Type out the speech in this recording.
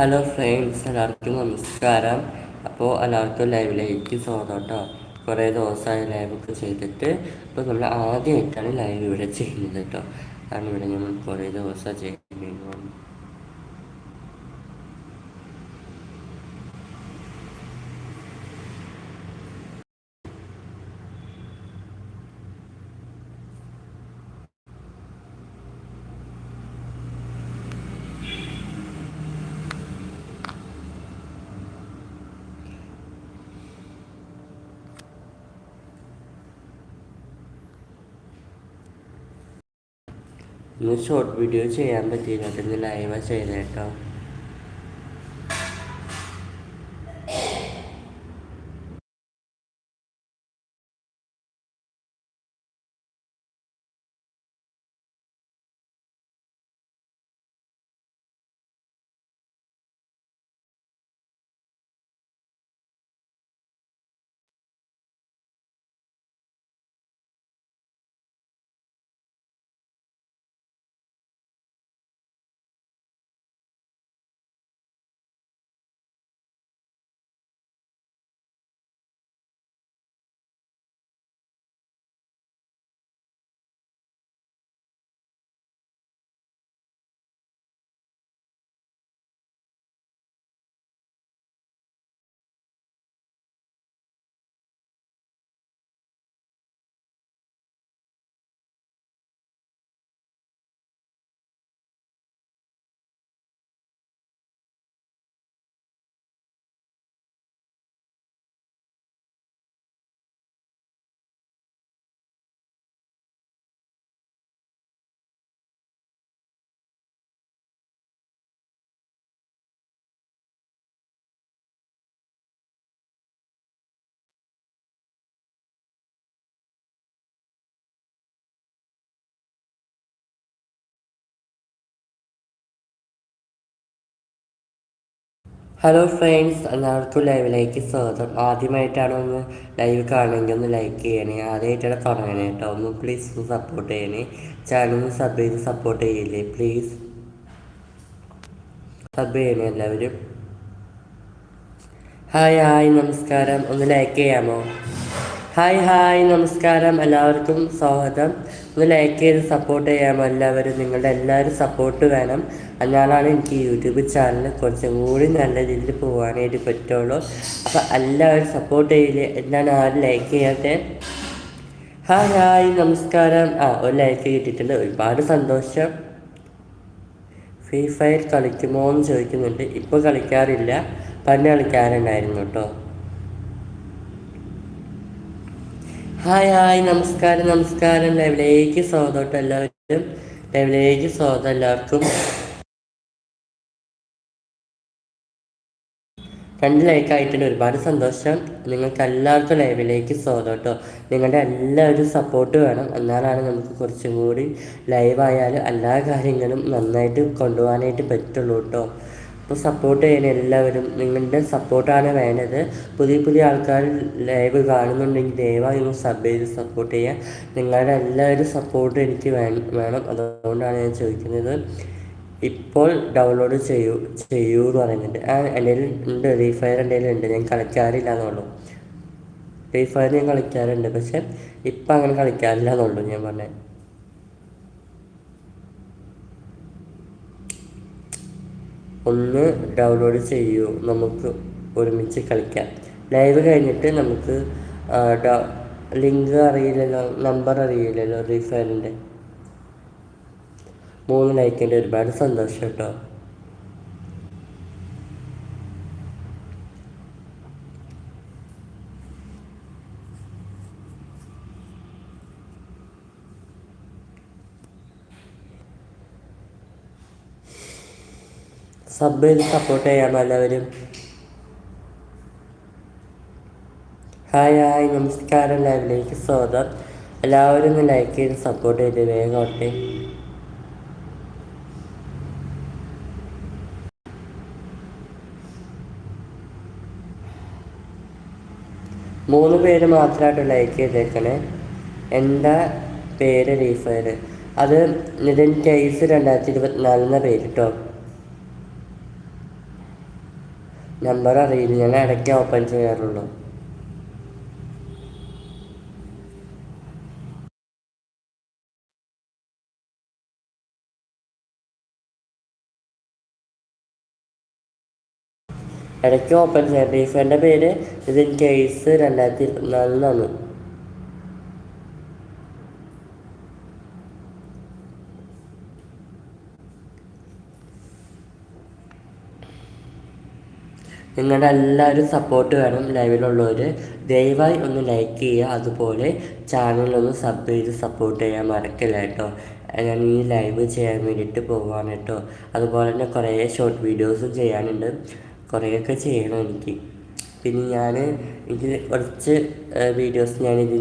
Hello friends എല്ലാവർക്കും നമസ്കാരം. അപ്പോൾ എല്ലാവർക്കും ലൈവിലേക്ക് സ്വാഗതം കേട്ടോ കുറേ ദിവസമായി ലൈവൊക്കെ ചെയ്തിട്ട്. അപ്പോൾ നമ്മൾ ആദ്യമായിട്ടാണ് ലൈവ് ഇവിടെ ചെയ്യുന്നത് കേട്ടോ കാരണം ഇവിടെ നമ്മൾ കുറേ ദിവസം ചെയ്യുന്നു. ഇന്ന് ഷോർട്ട് വീഡിയോ ചെയ്യാൻ പറ്റിയില്ല. ഇന്ന് ലൈവാ ചെയ്തത് കേട്ടോ. ഹലോ ഫ്രണ്ട്സ് എല്ലാവർക്കും ലൈവിലേക്ക് സ്വാഗതം. ആദ്യമായിട്ടാണ് ഒന്ന് ലൈവ് കാണുമെങ്കിൽ ഒന്ന് ലൈക്ക് ചെയ്യണേ. ആദ്യമായിട്ടാണ് തുടങ്ങണേ കേട്ടോ. ഒന്ന് പ്ലീസ് ഒന്ന് സപ്പോർട്ട് ചെയ്യണേ. ചാനൽ സബ് ചെയ്ത് സപ്പോർട്ട് ചെയ്യില്ലേ? പ്ലീസ് സബ് ചെയ്യണേ എല്ലാവരും. ഹായ് ഹായ് നമസ്കാരം. ഒന്ന് ലൈക്ക് ചെയ്യാമോ? ഹായ് ഹായ് നമസ്കാരം എല്ലാവർക്കും സ്വാഗതം. ഒന്ന് ലൈക്ക് ചെയ്ത് സപ്പോർട്ട് ചെയ്യാമോ എല്ലാവരും നിങ്ങളുടെ എല്ലാവരും സപ്പോർട്ട് വേണം. എന്നാലാണ് എനിക്ക് യൂട്യൂബ് ചാനൽ കുറച്ചും കൂടി നല്ല രീതിയിൽ പോകാനായിട്ട് പറ്റുള്ളൂ. അപ്പോൾ എല്ലാവരും സപ്പോർട്ട് ചെയ്യില്ലേ എന്താണ് ആരും ലൈക്ക് ചെയ്യാത്തെ. ഹായ് ഹായ് നമസ്കാരം. ആ ഒരു ലൈക്ക് കിട്ടിയിട്ടുണ്ട്. ഒരുപാട് സന്തോഷം. ഫ്രീ ഫയർ കളിക്കുമോ എന്ന് ചോദിക്കുന്നുണ്ട്. ഇപ്പോൾ കളിക്കാറില്ല. പണ്ട് കളിക്കാറുണ്ടായിരുന്നു കേട്ടോ. ഹായ് ഹായ് നമസ്കാരം നമസ്കാരം. ലൈവിലേക്ക് സ്വാഗതം എല്ലാവരും. ലൈവിലേക്ക് സ്വാഗതം എല്ലാവർക്കും. രണ്ട് ലൈക്ക് ആയിട്ടുണ്ട്. ഒരുപാട് സന്തോഷം. നിങ്ങൾക്ക് എല്ലാവർക്കും ലൈവിലേക്ക് സ്വാഗതം കേട്ടോ. നിങ്ങളുടെ എല്ലാവരും സപ്പോർട്ട് വേണം. എന്നാലാണ് നമുക്ക് കുറച്ചും കൂടി ലൈവായാലും എല്ലാ കാര്യങ്ങളും നന്നായിട്ട് കൊണ്ടുപോകാനായിട്ട് പറ്റുള്ളൂ കേട്ടോ. അപ്പോൾ സപ്പോർട്ട് ചെയ്യണം എല്ലാവരും നിങ്ങളുടെ സപ്പോർട്ടാണ് വേണ്ടത്. പുതിയ പുതിയ ആൾക്കാർ ലൈവ് കാണുന്നുണ്ടെങ്കിൽ ദയവായി നിങ്ങൾ സബ് ചെയ്ത് സപ്പോർട്ട് ചെയ്യുക. നിങ്ങളുടെ എല്ലാവരും സപ്പോർട്ട് എനിക്ക് വേണം. അതുകൊണ്ടാണ് ഞാൻ ചോദിക്കുന്നത്. ഇപ്പോൾ ഡൗൺലോഡ് ചെയ്യൂ ചെയ്യൂ എന്ന് പറയുന്നുണ്ട്. ആ എന്റെ ഉണ്ട്? റീഫയർ ഫയർ എന്റെ ഉണ്ട്? ഞാൻ കളിക്കാറില്ല എന്നുള്ളൂ. ഫ്രീ ഫയർ ഞാൻ കളിക്കാറുണ്ട്. പക്ഷെ ഇപ്പം അങ്ങനെ കളിക്കാറില്ല എന്നുള്ളൂ ഞാൻ പറഞ്ഞത്. ഒന്ന് ഡൗൺലോഡ് ചെയ്യൂ. നമുക്ക് ഒരുമിച്ച് കളിക്കാം. ലൈവ് കഴിഞ്ഞിട്ട് നമുക്ക് ലിങ്ക് അറിയില്ലല്ലോ നമ്പർ അറിയില്ലല്ലോ റീഫയറിന്റെ മൂന്ന് ലൈക്കിന്റെ ഒരുപാട് സന്തോഷം കേട്ടോ സബ് സപ്പോർട്ട് ചെയ്യാം എല്ലാവരും. ഹായ് ഹായ് നമസ്കാരം ലൈവിലേക്ക് സ്വാഗതം. എല്ലാവരും ഒന്ന് ലൈക്ക് ചെയ്ത് സപ്പോർട്ട് ചെയ്ത് വേഗം ഓട്ടെ മൂന്ന് പേര് മാത്രമായിട്ട് ലൈക്ക് ചെയ്തേക്കണേ. എന്റെ പേര് റീഫയർ. അത് നിതിൻ കേസ് രണ്ടായിരത്തി ഇരുപത്തിനാലിന്റെ പേര് കേട്ടോ നമ്പർ അറിയില്ല ഞാൻ ഇടയ്ക്ക് ഓപ്പൺ ചെയ്യാറുള്ളൂ. ഇടയ്ക്ക് ഓപ്പൺ ചെയ്യാറുണ്ട് ഈ റീഫണ്ട് പേര് ഇതിൻ കേസ് രണ്ടായിരത്തി ഇരുപത്തിനാലിനാണ്. നിങ്ങളുടെ എല്ലാവരും സപ്പോർട്ട് വേണം ലൈവിലുള്ളവർ ദയവായി ഒന്ന് ലൈക്ക് ചെയ്യുക. അതുപോലെ ചാനലൊന്ന് സബ് ചെയ്ത് സപ്പോർട്ട് ചെയ്യാൻ മറക്കില്ല കേട്ടോ. ഞാൻ ഈ ലൈവ് ചെയ്യാൻ വേണ്ടിയിട്ട് പോവാണ് കേട്ടോ. അതുപോലെ തന്നെ കുറേ ഷോർട്ട് വീഡിയോസും ചെയ്യാനുണ്ട്. കുറേയൊക്കെ ചെയ്യണം എനിക്ക്. പിന്നെ ഞാൻ എനിക്ക് കുറച്ച് വീഡിയോസ് ഞാൻ ഇതിൽ